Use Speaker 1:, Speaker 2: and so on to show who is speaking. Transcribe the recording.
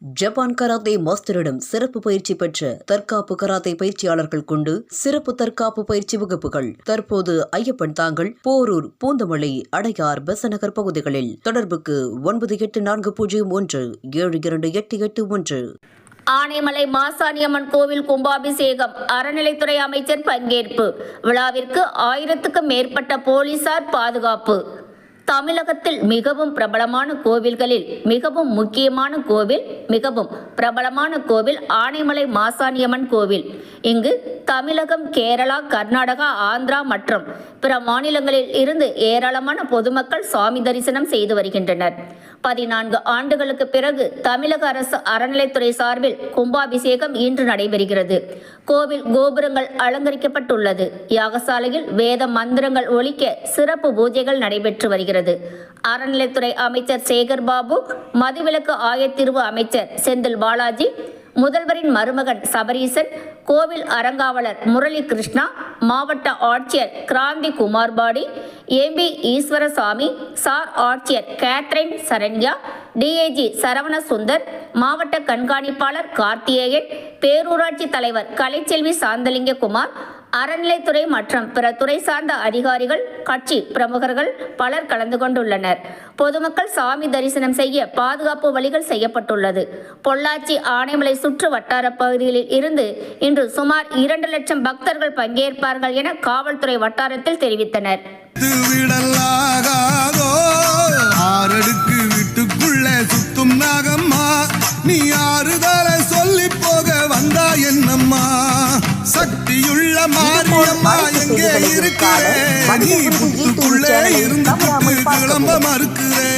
Speaker 1: Japan karate மாஸ்டரிடம் சிறப்பு பயிற்சி பெற்ற தற்காப்பு கராத்தே பயிற்சியாளர்கள் கொண்டு சிறப்பு தற்காப்பு பயிற்சி வகுப்புகள். தற்போது ஐயப்பன் தாங்கள் போரூர் பூந்தமல்லி அடையார் பெசநகர் பகுதிகளில். தொடர்புக்கு ஒன்பது எட்டு நான்கு பூஜ்ஜியம் ஒன்று ஏழு இரண்டு எட்டு எட்டு ஒன்று.
Speaker 2: ஆனைமலை மாசாணியம்மன் கோவில் கும்பாபிஷேகம் அறநிலைத்துறை அமைச்சர் பங்கேற்பு. விழாவிற்கு ஆயிரத்துக்கும் மேற்பட்ட போலீசார் பாதுகாப்பு. தமிழகத்தில் மிகவும் பிரபலமான கோவில்களில் மிகவும் முக்கியமான கோவில் மிகவும் பிரபலமான கோவில் ஆனைமலை மாசாணியம்மன் கோவில். இங்கு தமிழகம் கேரளா கர்நாடகா ஆந்திரா மற்றும் பிற மாநிலங்களில் இருந்து ஏராளமான பொதுமக்கள் சுவாமி தரிசனம் செய்து வருகின்றனர். பதினான்கு ஆண்டுகளுக்கு பிறகு தமிழக அரசு அறநிலைத்துறை சார்பில் கும்பாபிஷேகம் இன்று நடைபெறுகிறது. கோவில் கோபுரங்கள் அலங்கரிக்கப்பட்டுள்ளது. யாகசாலையில் வேத மந்திரங்கள் ஒழிக்க சிறப்பு பூஜைகள் நடைபெற்று வருகிறது. அறநிலைத்துறை அமைச்சர் சேகர் பாபு மதுவிலக்கு ஆயத்தீர்வு அமைச்சர் செந்தில் பாலாஜி முதல்வரின் மருமகன் சபரீசன் கோவில் அறங்காவலர் முரளி கிருஷ்ணா மாவட்ட ஆட்சியர் கிராந்தி குமார்பாடி எம்பி ஈஸ்வரசாமி சார் ஆட்சியர் கேத்ரின் சரண்யா டிஏஜி சரவண சுந்தர் மாவட்ட கண்காணிப்பாளர் கார்த்திகேயன் பேரூராட்சி தலைவர் கலைச்செல்வி சாந்தலிங்ககுமார் அறநிலைத்துறை மற்றும் பிற துறை சார்ந்த அதிகாரிகள் கட்சி பிரமுகர்கள் பலர் கலந்து கொண்டுள்ளனர். பொதுமக்கள் சாமி தரிசனம் செய்ய பாதுகாப்பு வழிகள் செய்யப்பட்டுள்ளது. பொள்ளாச்சி ஆனைமலை சுற்று வட்டார பகுதிகளில் இருந்து இன்று சுமார் இரண்டு லட்சம் பக்தர்கள் பங்கேற்பார்கள் என காவல்துறை வட்டாரத்தில் தெரிவித்தனர்.
Speaker 3: நீ ஆறுதலை சொல்லி போக வந்தா என்னம்மா? சக்தியுள்ள மாரியம்மா எங்கே இருக்கிறே நீ புத்துக்குள்ளே இருந்து கிளம்ப மறுக்கிறே